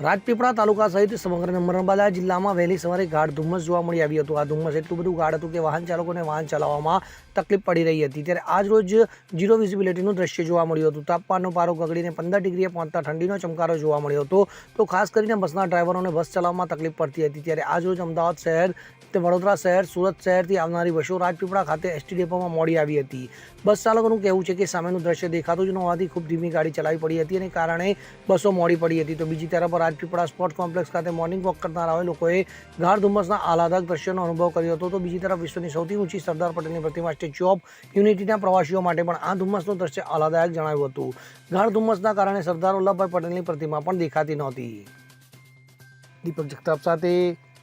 રાજપીપળા તાલુકા સહિત સમગ્ર નર્મદા જિલ્લામાં વહેલી સવારે ગાઢ ધુમ્મસ જોવા મળી આવ્યું હતું. આ ધુમ્મસ એટલું બધું ગાઢ હતું કે વાહન ચાલકોને વાહન ચલાવવામાં તકલીફ પડી રહી હતી. ત્યારે આજ રોજ ઝીરો વિઝિબિલિટીનું દ્રશ્ય જોવા મળ્યું હતું. તાપમાનનો પારો ગગડીને પંદર ડિગ્રીએ પહોંચતા ઠંડીનો ચમકારો જોવા મળ્યો હતો. તો ખાસ કરીને બસના ડ્રાઈવરોને બસ ચલાવવામાં તકલીફ પડતી હતી. ત્યારે આજ રોજ અમદાવાદ શહેર તે વડોદરા શહેર, સુરત શહેરથી આવનારી બસો રાજપીપળા ખાતે એસટી ડેપોમાં મોડી આવી હતી. બસ ચાલકોનું કહેવું છે કે સામેનું દ્રશ્ય દેખાતું જ ન હોવાથી ખૂબ ધીમી ગાડી ચલાવી પડી હતી અને કારણે બસો મોડી પડી હતી. તો બીજી તરફ રાજપીપળા સ્પોર્ટ કોમ્પ્લેક્સ ખાતે મોર્નિંગ વોક કરનારા લોકોએ ગાઢ ધુમ્મસના આહલાદક દ્રશ્યનો અનુભવ કર્યો હતો. તો બીજી તરફ વિશ્વની સૌથી ઊંચી સરદાર પટેલની પ્રતિમા સ્ટેચ્યુ ઓફ યુનિટીના પ્રવાસીઓ માટે પણ આ ધુમ્મસનું દ્રશ્ય આહલાદાયક જણાવ્યું હતું. ગાઢ ધુમ્મસના કારણે સરદાર વલ્લભભાઈ પટેલની પ્રતિમા પણ દેખાતી નહોતી. દીપક જગતાપ સાથે